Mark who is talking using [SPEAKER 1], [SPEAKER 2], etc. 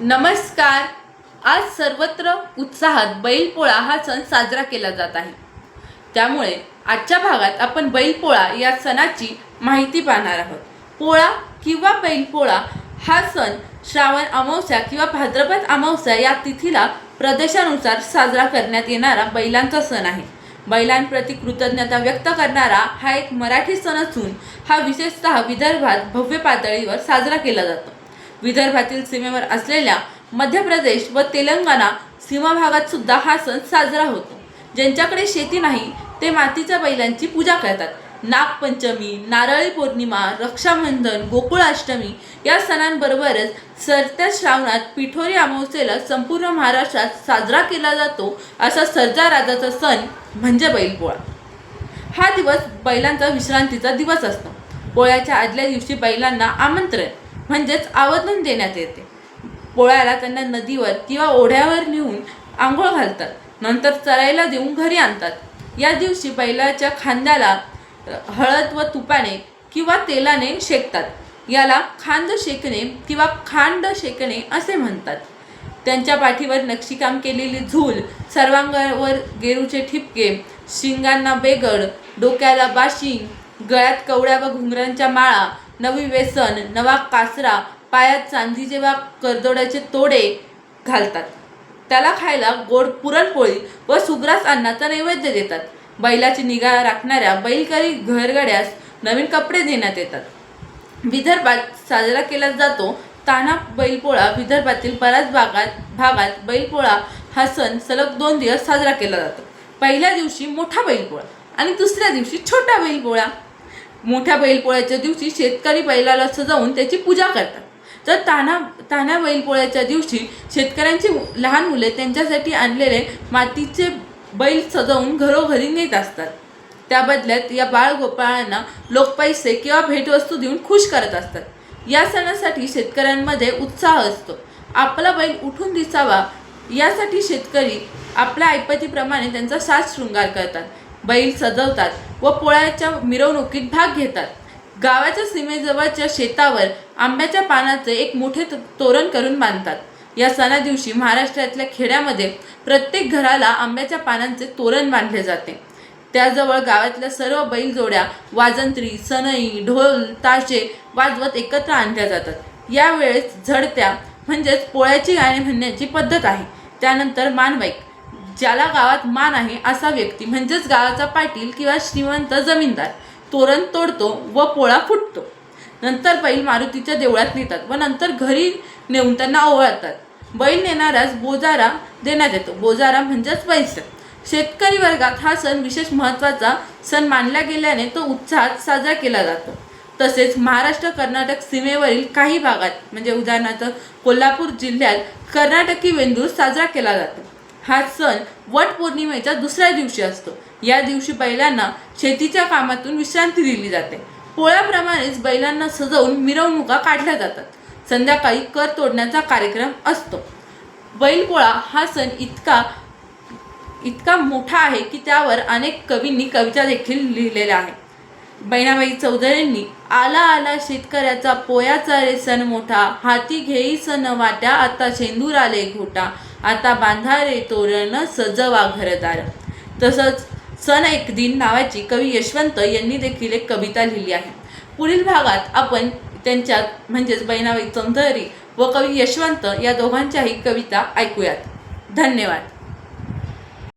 [SPEAKER 1] नमस्कार. आज सर्वत्र उत्साहात बैलपोळा हा सण साजरा केला जात आहे. त्यामुळे आजच्या भागात आपण बैलपोळा या सणाची माहिती पाहणार आहोत. पोळा किंवा बैलपोळा हा सण श्रावण अमावस्या किंवा भाद्रपद अमावस्या या तिथीला प्रदेशानुसार साजरा करण्यात येणारा बैलांचा सण आहे. बैलांप्रती कृतज्ञता व्यक्त करणारा हा एक मराठी सण असून हा विशेषतः विदर्भात भव्य पातळीवर साजरा केला जातो. विदर्भातील सीमेवर असलेल्या मध्य प्रदेश व तेलंगणा सीमा भागात सुद्धा हा सण साजरा होतो. ज्यांच्याकडे शेती नाही ते मातीच्या बैलांची पूजा करतात. नागपंचमी नारळी पौर्णिमा रक्षाबंधन गोकुळाष्टमी या सणांबरोबरच सरत्या श्रावणात पिठोरी अमावस्येला संपूर्ण महाराष्ट्रात साजरा केला जातो असा सरजा राजाचा सण म्हणजे बैलपोळा. हा दिवस बैलांचा विश्रांतीचा दिवस असतो. पोळ्याच्या आदल्या दिवशी बैलांना आमंत्रण. म्हणजेच आवर्जून देण्यात येते. पोळ्याला त्यांना नदीवर किंवा ओढ्यावर नेऊन आंघोळ घालतात. नंतर चरायला देऊन घरी आणतात. या दिवशी बैलाच्या खांद्याला हळद व तुपाने किंवा तेलाने शेकतात. याला खांद शेकणे किंवा खांड शेकणे असे म्हणतात. त्यांच्या पाठीवर नक्षीकाम केलेली झूल सर्वांगावर गेरूचे ठिपके शिंगांना बेगड डोक्याला बाशिंग गळ्यात कवड्या व घुंगरांच्या माळा नवी व्यसन नवा कासरा पायात चांदी वा करदोड्याचे तोडे घालतात. त्याला खायला गोड पुरणपोळी व सुग्रास अन्नाचा नैवेद्य देतात. बैलाची निगा राखणाऱ्या बैलकरी घरगड्यास नवीन कपडे देण्यात येतात. विदर्भात साजरा केला जातो ताना बैलपोळा. विदर्भातील बऱ्याच भागात भागात बैलपोळा हा सण सलग दोन दिवस साजरा केला जातो. पहिल्या दिवशी मोठा बैलपोळा आणि दुसऱ्या दिवशी छोटा बैलपोळा. मोठ्या बैलपोळ्याच्या दिवशी शेतकरी बैलाला सजवून त्याची पूजा करतात. तर ताना ताना बैलपोळ्याच्या दिवशी शेतकऱ्यांची लहान मुले त्यांच्यासाठी आणलेले मातीचे बैल सजवून घरोघरी नेत असतात. त्या बदल्यात या बाळगोपाळांना लोक पैसे किंवा भेटवस्तू देऊन खुश करत असतात. या सणासाठी शेतकऱ्यांमध्ये उत्साह असतो. आपला बैल उठून दिसावा यासाठी शेतकरी आपल्या ऐपतीप्रमाणे त्यांचा साज शृंगार करतात. बैल सजवतात व पोळ्याच्या मिरवणुकीत भाग घेतात. गावाच्या सीमेजवळच्या शेतावर आंब्याच्या पानाचे एक मोठे तोरण करून बांधतात. या सणा दिवशी महाराष्ट्रातल्या खेड्यामध्ये प्रत्येक घराला आंब्याच्या पानांचे तोरण बांधले जाते. त्याजवळ गावातल्या सर्व बैलजोड्या वाजंत्री सनई ढोल ताशे वाजवत एकत्र आणल्या जातात. यावेळेस झडत्या म्हणजेच पोळ्याची गाणे म्हणण्याची पद्धत आहे. त्यानंतर मानवाईक ज्याला गावात मान आहे असा व्यक्ती म्हणजेच गावाचा पाटील किंवा श्रीमंत जमीनदार तोरण तोडतो व पोळा फुटतो. नंतर बैल मारुतीच्या देवळात नेतात व नंतर घरी नेऊन त्यांना ओवाळतात. बैल नेणाऱ्यास बोजारा देण्यात येतो. बोजारा म्हणजेच पैसा शेतकरी वर्गात हा सण विशेष महत्त्वाचा सण मानला गेल्याने तो उत्साहात साजरा केला जातो. तसेच महाराष्ट्र कर्नाटक सीमेवरील काही भागात म्हणजे उदाहरणार्थ कोल्हापूर जिल्ह्यात कर्नाटकी वेंदूर साजरा केला जातो. हा सण वटपौर्णिमेच्या दुसऱ्या दिवशी असतो. या दिवशी बैलांना शेतीच्या कामातून विश्रांती दिली जाते. पोळ्याप्रमाणेच बैलांना सजवून मिरवणुका काढल्या जातात. संध्याकाळी कर तोडण्याचा कार्यक्रम असतो. बैलपोळा हा सण इतका इतका मोठा आहे की त्यावर अनेक कवींनी कविता देखील लिहिलेल्या आहेत. बहिणाबाई चौधरींनी आला आला शेतकऱ्याचा पोयाचा रे सण मोठा हाती घेई सण वाट्या आता शेंदूर आले घोटा. आता बांधा रे तोरण सजवा घरदार. तसंच सन एक दिन नावाची कवी यशवंत यांनी देखील एक कविता लिहिली आहे. पुढील भागात आपण त्यांच्यात म्हणजेच बैनावी चौधरी व कवी यशवंत या दोघांच्याही कविता ऐकूयात. धन्यवाद.